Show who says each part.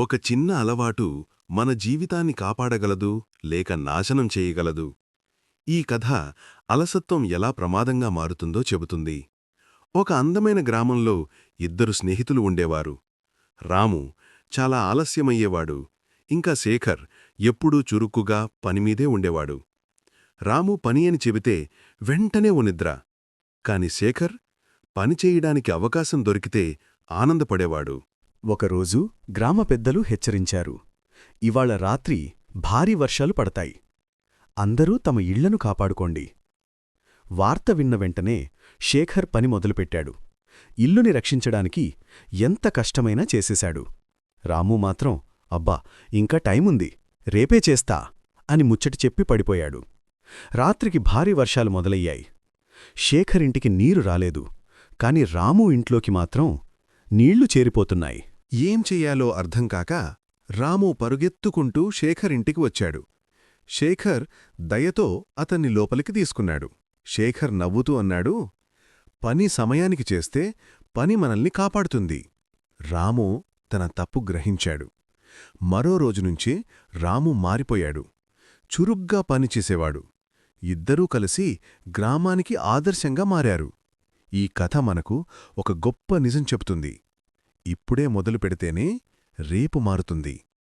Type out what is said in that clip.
Speaker 1: ఒక చిన్న అలవాటు మన జీవితాన్ని కాపాడగలదు లేక నాశనం చేయగలదు. ఈ కథ అలసత్వం ఎలా ప్రమాదంగా మారుతుందో చెబుతుంది. ఒక అందమైన గ్రామంలో ఇద్దరు స్నేహితులు ఉండేవారు. రాము చాలా ఆలస్యమయ్యేవాడు ఇంకా శేఖర్ ఎప్పుడూ చురుకుగా పనిమీదే ఉండేవాడు. రాము పని అని చెబితే వెంటనే ఓ నిద్ర కాని శేఖర్ పనిచేయడానికి అవకాశం దొరికితే ఆనందపడేవాడు.
Speaker 2: ఒకరోజు గ్రామ పెద్దలు హెచ్చరించారు. ఇవాళ రాత్రి భారీ వర్షాలు పడతాయి. అందరూ తమ ఇళ్ళను కాపాడుకోండి. వార్త విన్న వెంటనే శేఖర్ పని మొదలుపెట్టాడు. ఇల్లుని రక్షించడానికి ఎంత కష్టమైనా చేసేశాడు. రాము మాత్రం అబ్బా ఇంకా టైముంది. రేపే చేస్తా అని ముచ్చటి చెప్పి పడిపోయాడు. రాత్రికి భారీ వర్షాలు మొదలయ్యాయి. శేఖరింటికి నీరు రాలేదు. కాని రాము ఇంట్లోకి మాత్రం నీళ్ళు చేరిపోతున్నాయి.
Speaker 1: ఏం చెయ్యాలో అర్థంకాక రాము పరుగెత్తుకుంటూ శేఖర్ ఇంటికి వచ్చాడు. శేఖర్ దయతో అతన్ని లోపలికి తీసుకున్నాడు. శేఖర్ నవ్వుతూ అన్నాడు పని సమయానికి చేస్తే పని మనల్ని కాపాడుతుంది. రాము తన తప్పు గ్రహించాడు. మరో రోజునుంచి రాము మారిపోయాడు. చురుగ్గా పనిచేసేవాడు ఇద్దరూ కలిసి గ్రామానికి ఆదర్శంగా మారారు. ఈ కథ మనకు ఒక గొప్ప నిజం చెబుతుంది. ఇప్పుడే మొదలు పెడితేనే రేపు మారుతుంది.